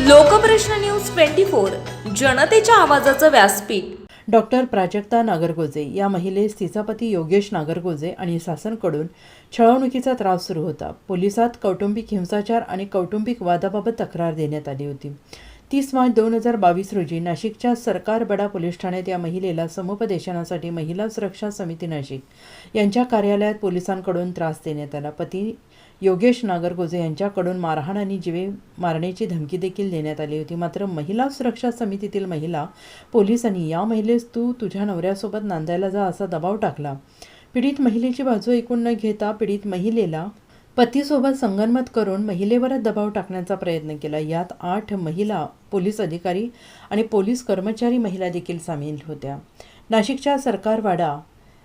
Lokprashna news twenty four जनतेच्या आवाजाचं व्यासपीठ. डॉक्टर प्राजक्ता नागरगोजे या महिलेस तिचा पती योगेश नागरगोजे आणि शासनकडून छळवणुकीचा त्रास सुरू होता. पोलिसात कौटुंबिक हिंसाचार आणि कौटुंबिक वादाबाबत तक्रार देण्यात आली होती. तीस मार्च दोन हजार बावीस रोजी नाशिकच्या सरकार बडा पोलीस ठाण्यात या महिलेला समुपदेशनासाठी महिला सुरक्षा समिती नाशिक यांच्या कार्यालयात पोलिसांकडून त्रास देण्यात आला. पती योगेश नागरगोजे यांच्याकडून मारहाण आणि जीवे मारण्याची धमकी देखील देण्यात आली होती. मात्र महिला सुरक्षा समितीतील महिला पोलिसांनी या महिलेस तू तुझ्या नवऱ्यासोबत नांदायला जा असा दबाव टाकला. पीडित महिलेची बाजू ऐकून न घेता पीडित महिलेला पतीसोबत संगनमत करून महिलेवरच दबाव टाकण्याचा प्रयत्न केला. यात आठ महिला पोलीस अधिकारी आणि पोलीस कर्मचारी महिला देखील सामील होत्या. नाशिकच्या सरकारवाडा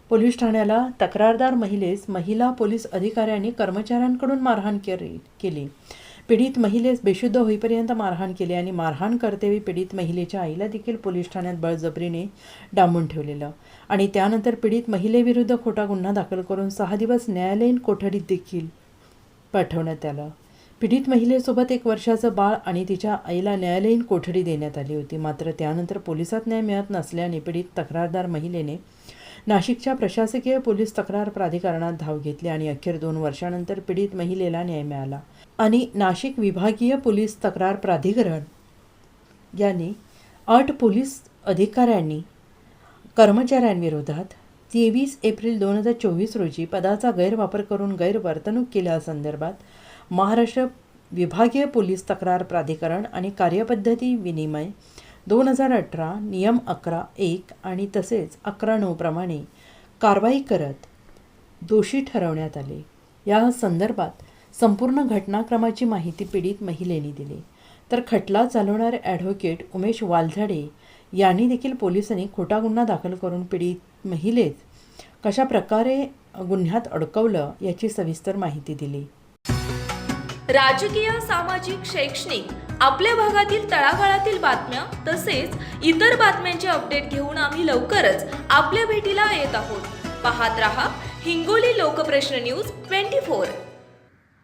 पोलीस ठाण्याला तक्रारदार महिलेस महिला पोलीस अधिकाऱ्यांनी कर्मचाऱ्यांकडून मारहाण केली केली. पीडित महिलेस बेशुद्ध होईपर्यंत मारहाण केली आणि मारहाण करतेवेळी पीडित महिलेच्या आईला देखील पोलीस ठाण्यात बळजबरीने डांबून ठेवलेलं. आणि त्यानंतर पीडित महिलेविरुद्ध खोटा गुन्हा दाखल करून सहा दिवस न्यायालयीन कोठडीत देखील पाठवण्यात आलं. पीडित महिलेसोबत एक वर्षाचं बाळ आणि तिच्या आईला न्यायालयीन कोठडी देण्यात आली होती. मात्र त्यानंतर पोलिसात न्याय मिळत नसल्याने पीडित तक्रारदार महिलेने नाशिकच्या प्रशासकीय पोलीस तक्रार प्राधिकरणात धाव घेतली आणि अखेर दोन वर्षानंतर पीडित महिलेला न्याय मिळाला. आणि नाशिक विभागीय पोलीस तक्रार प्राधिकरण यांनी आठ पोलीस अधिकाऱ्यांनी कर्मचाऱ्यांविरोधात तेवीस एप्रिल दोन हजार चोवीस रोजी पदाचा गैरवापर करून गैरवर्तणूक केल्यासंदर्भात महाराष्ट्र विभागीय पोलीस तक्रार प्राधिकरण आणि कार्यपद्धती विनिमय दोन हजार अठरा नियम अकरा एक आणि तसेच अकरा नऊप्रमाणे कारवाई करत दोषी ठरवण्यात आले. या संदर्भात संपूर्ण घटनाक्रमाची माहिती पीडित महिलेने दिली. तर खटला चालवणारे ॲडव्होकेट उमेश वालझाडे यांनी देखील पोलिसांनी खोटा गुन्हा दाखल करून पीडित महिलेत कशा प्रकारे गुन्ह्यात अडकवलं याची सविस्तर माहिती दिली. राजकीय सामाजिक शैक्षणिक आपल्या भागातील तळागाळातील बातम्या तसेच इतर बातम्यांचे अपडेट घेऊन आम्ही लवकरच आपल्या भेटीला येत आहोत. पाहत रहा Hingoli Lokprashna news twenty four.